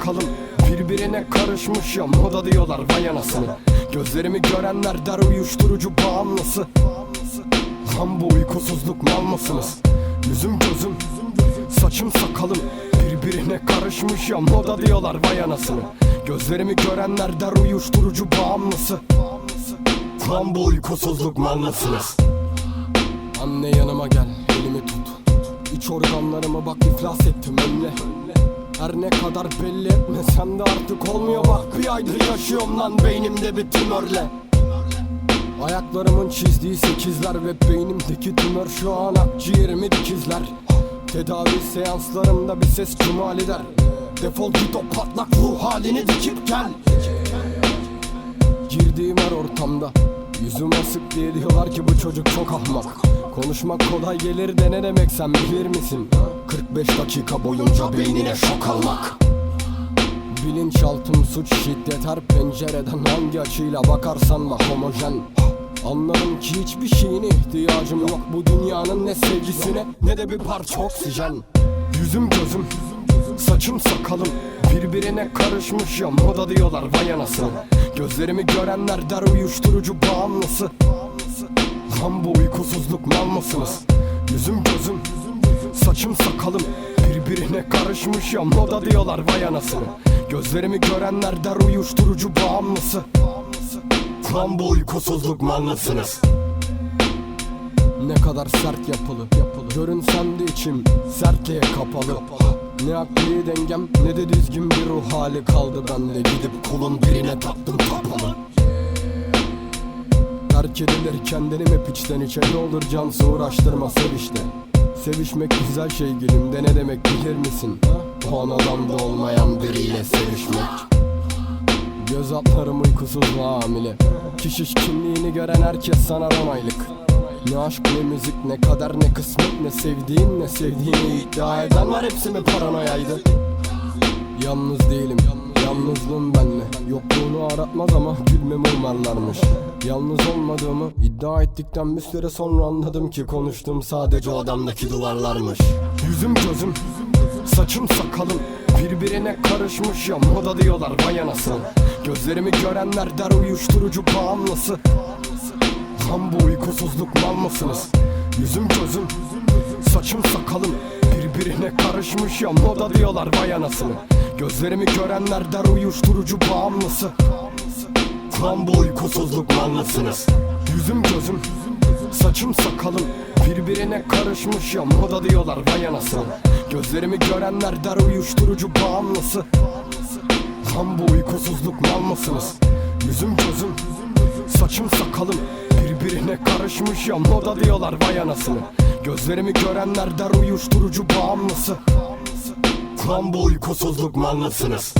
sakalım Birbirine karışmış ya moda diyorlar vay anasını. Gözlerimi görenler der uyuşturucu bağımlısı. Lan bu uykusuzluk mal mısınız? Yüzüm gözüm Saçım sakalım. Birbirine karışmış ya moda diyorlar vay anasını. Gözlerimi görenler der uyuşturucu bağımlısı. Lan bu uykusuzluk mal mısınız? Anne yanıma gel elimi tut. İç organlarımı bak iflas ettim önle Her ne kadar belli etmesem de artık olmuyor. Bak Bir aydır yaşıyorum lan beynimde bir tümörle. Ayaklarımın çizdiği sekizler ve beynimdeki tümör şu an akciğerimi dikizler. Tedavi seanslarımda bir ses cumali der Defol git o patlak ruh halini dikip gel. Girdiğim her ortamda Yüzüm asık diye diyorlar ki bu çocuk çok ahmak. Konuşmak kolay gelir de ne demek sen bilir misin 45 dakika boyunca beynine şok almak. Bilinçaltım suç şiddet her pencereden hangi açıyla bakarsan bak homojen. Anladım ki hiçbir şeyine ihtiyacım yok. Bu dünyanın ne sevgisine ne de bir parça oksijen. Yüzüm gözüm saçım sakalım. Birbirine karışmış ya moda diyorlar vay anasını. Gözlerimi görenler der uyuşturucu bağımlısı. Lan bu uykusuzluk mal mısınız? Yüzüm gözüm Saçım sakalım birbirine karışmış ya moda diyorlar vay anasını. Gözlerimi görenler der uyuşturucu bağımlısı. Lan bu uykusuzluk mal mısınız? Ne kadar sert yapılı, yapılı. Görünsem de içim sertliğe kapalı. Ne akli dengem ne de düzgün bir ruh hali kaldı. Bende Gidip kulun birine taktım tapalı Terk edilir kendinim hep içten içe. Ne olur cansı uğraştırma sev işte Sevişmek güzel şey gülüm de ne demek bilir misin? O anadan da olmayan biriyle sevişmek. Göz altlarım uykusuz ve hamile. Kişiş kimliğini gören herkes sana onaylık Ne aşk ne müzik ne kader ne kısmet ne sevdiğin ne sevdiğini iddia eden var hepsi mi paranoyaydı? Yalnız değilim Yalnızlığım benle. Yokluğunu aratmaz ama gülmemi umarlarmış. Yalnız olmadığımı iddia ettikten bir süre sonra anladım ki Konuştuğum sadece odamdaki duvarlarmış. Yüzüm gözüm Saçım sakalım. Birbirine karışmış ya moda diyorlar vay Gözlerimi görenler der uyuşturucu bağımlısı. Lan bu uykusuzluk mal mısınız? Yüzüm gözüm Saçım sakalım. Birbirine karışmış ya moda diyorlar vay Gözlerimi görenler der uyuşturucu bağımlısı. Lan bu uykusuzluk mal mısınız? Yüzüm gözüm Saçım sakalım. Birbirine karışmış ya moda diyorlar vay anasını. Gözlerimi görenler der uyuşturucu bağımlısı. Lan bu uykusuzluk mal mısınız? Yüzüm gözüm Saçım sakalım. Birbirine karışmış ya moda diyorlar vay anasını. Gözlerimi görenler der uyuşturucu bağımlısı Lan bu uykusuzluk mal mısınız?